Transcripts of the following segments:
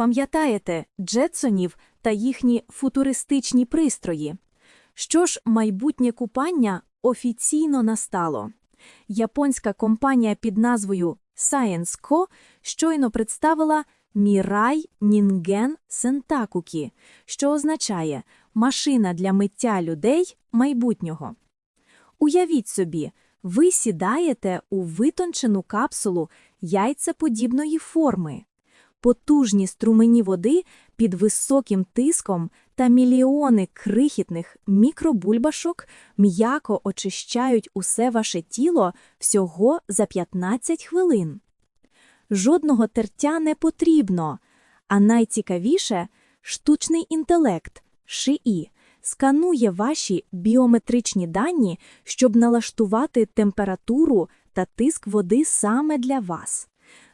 Пам'ятаєте Джетсонів та їхні футуристичні пристрої? Що ж, майбутнє купання офіційно настало. Японська компанія під назвою Science Co. щойно представила Mirai Ningen Sentakuki, що означає «машина для миття людей майбутнього». Уявіть собі, ви сідаєте у витончену капсулу яйцеподібної форми. Потужні струмені води під високим тиском та мільйони крихітних мікробульбашок м'яко очищають усе ваше тіло всього за 15 хвилин. Жодного тертя не потрібно, а найцікавіше – штучний інтелект ШИІ сканує ваші біометричні дані, щоб налаштувати температуру та тиск води саме для вас.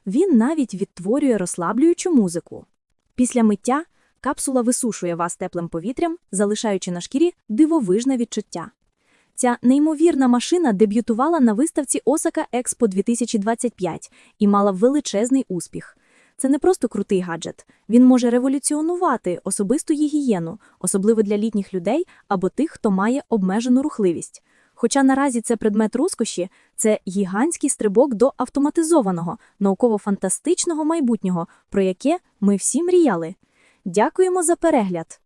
Він навіть відтворює розслаблюючу музику. Після миття капсула висушує вас теплим повітрям, залишаючи на шкірі дивовижне відчуття. Ця неймовірна машина дебютувала на виставці Осака Експо 2025 і мала величезний успіх. Це не просто крутий гаджет. Він може революціонувати особисту гігієну, особливо для літніх людей або тих, хто має обмежену рухливість. Хоча наразі це предмет розкоші, це гігантський стрибок до автоматизованого, науково-фантастичного майбутнього, про яке ми всі мріяли. Дякуємо за перегляд!